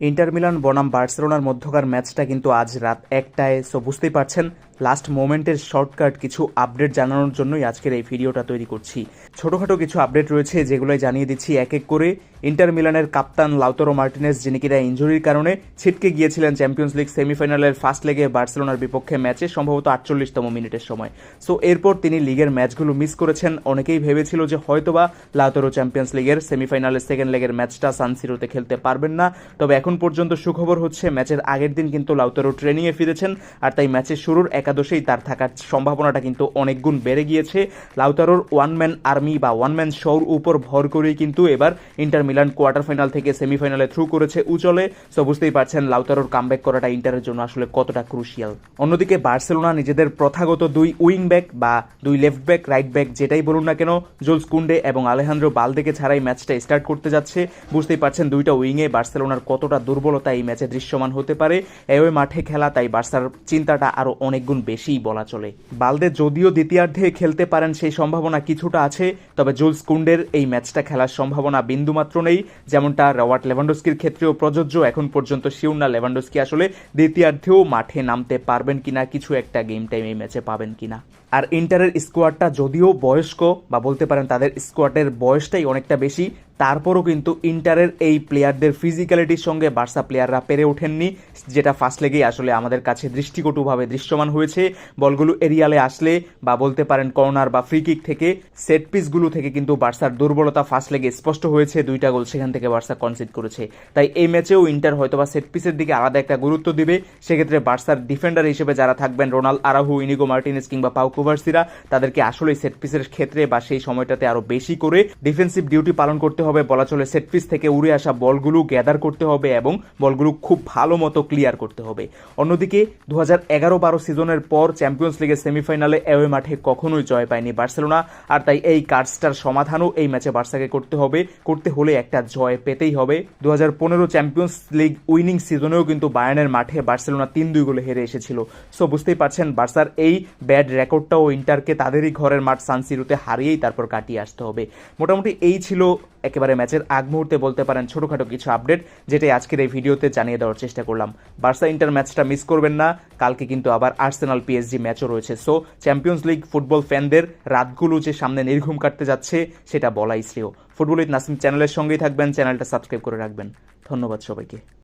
Inter Milan বনাম বার্সেলোনার মধ্যকার ম্যাচটা কিন্তু আজ রাত একটায় সো বুঝতেই পারছেন লাস্ট মোমেন্টের শর্টকাট কিছু আপডেট জানানোর জন্যই আজকের এই ভিডিওটা তৈরি করছি। ছোটোখাটো কিছু আপডেট রয়েছে, যেগুলোই জানিয়ে দিচ্ছি এক এক করে ইন্টার মিলানের কাপ্তান লাউতরো মার্টিনেস, যিনি কিনা ইঞ্জুরির কারণে ছিটকে গিয়েছিলেন চ্যাম্পিয়ন্স লিগ সেমিফাইনালের ফার্স্ট লেগে বার্সেলোনার বিপক্ষে ম্যাচে, সম্ভবত আটচল্লিশতম মিনিটের সময়। সো এরপর তিনি লিগের ম্যাচগুলো মিস করেছেন। অনেকেই ভেবেছিল যে হয়তোবা লাউতরো চ্যাম্পিয়ন্স লিগের সেমিফাইনালের সেকেন্ড লেগের ম্যাচটা সানসিরোতে খেলতে পারবেন না। তবে এখন পর্যন্ত সুখবর হচ্ছে, ম্যাচের আগের দিন কিন্তু লাউতারো ট্রেনিংয়ে ফিরেছেন, আর তাই ম্যাচের শুরুর একাদশেই তার থাকার সম্ভাবনাটা কিন্তু অনেক গুণ বেড়ে গিয়েছে। লাউতারোর ওয়ান ম্যান আর্মি বা ওয়ান ম্যান শোর উপর ভর করেই কিন্তু এবার ইন্টার মিলান কোয়ার্টার ফাইনাল থেকে সেমিফাইনালে থ্রু করেছে উচলে। সো বুঝতেই পারছেন, লাউতারোর কামব্যাক করাটা ইন্টারের জন্য আসলে কতটা ক্রুশিয়াল অন্যদিকে বার্সেলোনা নিজেদের প্রথাগত দুই উইং ব্যাক বা দুই লেফট ব্যাক রাইট ব্যাক যেটাই বলুন না কেন, জোলস কুন্ডে এবং আলেহান্দ্রো বালদেকে ছাড়াই ম্যাচটা স্টার্ট করতে যাচ্ছে। বুঝতেই পারছেন, দুইটা উইংয়ে বার্সেলোনার কতটা দুর্বলতা এই ম্যাচে দৃশ্যমান হতে পারে। এওয়ে মাঠে খেলা, তাই বার্সার চিন্তাটা আরও অনেক গুণ বেশিই বলা চলে। বালদে যদিও দ্বিতীয়ার্ধে খেলতে পারেন সেই সম্ভাবনা কিছুটা আছে, তবে জুলস কুন্ডের এই ম্যাচটা খেলার সম্ভাবনা বিন্দুমাত্র নেই। যেমনটা রবার্ট লেভান্ডোস্কির ক্ষেত্রেও প্রযোজ্য, এখন পর্যন্ত শিউর না লেভান্ডোস্কি আসলে দ্বিতীয়ার্ধেও মাঠে নামতে পারবেন কিনা, কিছু একটা গেম টাইম এই ম্যাচে পাবেন কিনা। আর ইন্টারের স্কোয়াডটা যদিও বয়স্ক, বা বলতে পারেন তাদের স্কোয়াডের বয়সটাই অনেকটা বেশি তারপরও কিন্তু ইন্টারের এই প্লেয়ারদের ফিজিক্যালিটির সঙ্গে বার্সা প্লেয়াররা পেরে ওঠেননি, যেটা ফার্স্ট লেগেই আসলে আমাদের কাছে দৃষ্টিকটুভাবে দৃশ্যমান হয়েছে। বলগুলো এরিয়ালে আসলে বা বলতে পারেন কর্নার বা ফ্রি কিক থেকে সেট পিসগুলো থেকে কিন্তু বার্সার দুর্বলতা ফার্স্ট লেগে স্পষ্ট হয়েছে, দুইটা গোল সেখান থেকে বার্সা কনসিড করেছে। তাই এই ম্যাচেও ইন্টার হয়তো বা সেট পিসের দিকে আলাদা একটা গুরুত্ব দিবে। সেক্ষেত্রে বার্সার ডিফেন্ডার হিসেবে যারা থাকবেন, রোনাল আরাহু, ইনিগো মার্টিনেস কিংবা পাউ কুভার্সিরা, তাদেরকে আসলে সেট পিসের ক্ষেত্রে বা সেই সময়টাতে আরও বেশি করে ডিফেন্সিভ ডিউটি পালন করতে হবে, বলা চলে সেট পিস থেকে উড়ে আসা বলগুলো গ্যাদার করতে হবে এবং বলগুলো খুব ভালো মতো ক্লিয়ার করতে হবে। অন্যদিকে দু হাজার এগারো বারো সিজনের পর চ্যাম্পিয়ন্স লিগের সেমিফাইনালে এওয়ে মাঠে কখনোই জয় পায়নি বার্সেলোনা আর তাই এই কার্ডসটার সমাধানও এই ম্যাচে বার্সাকে করতে হবে। করতে হলে একটা জয় পেতেই হবে। দু হাজার পনেরো চ্যাম্পিয়ন্স লিগ উইনিং সিজনেও কিন্তু বায়ানের মাঠে বার্সেলোনা তিন দুই গোলে হেরে এসেছিল। সো বুঝতেই পারছেন বার্সার এই ব্যাড রেকর্ডটাও ইন্টারকে তাদেরই ঘরের মাঠ সানসিরোতে হারিয়েই তারপর কাটিয়ে আসতে হবে। মোটামুটি এই ছিল একেবারে ম্যাচের আগ মুহূর্তে বলতে পারেন ছোটোখাটো কিছু আপডেট, যেটাই আজকের এই ভিডিওতে জানিয়ে দেওয়ার চেষ্টা করলাম। বার্সা ইন্টার ম্যাচটা মিস করবেন না, কালকে কিন্তু আবার আর্সেনাল পিএসজি ম্যাচও রয়েছে। সো চ্যাম্পিয়ন্স লিগ ফুটবল ফ্যানদের রাতগুলো যে সামনে নির্ঘুম কাটতে যাচ্ছে, সেটা বলাই শ্রেয়। ফুটবল উইথ নাসিম চ্যানেলের সঙ্গেই থাকবেন, চ্যানেলটা সাবস্ক্রাইব করে রাখবেন। ধন্যবাদ সবাইকে।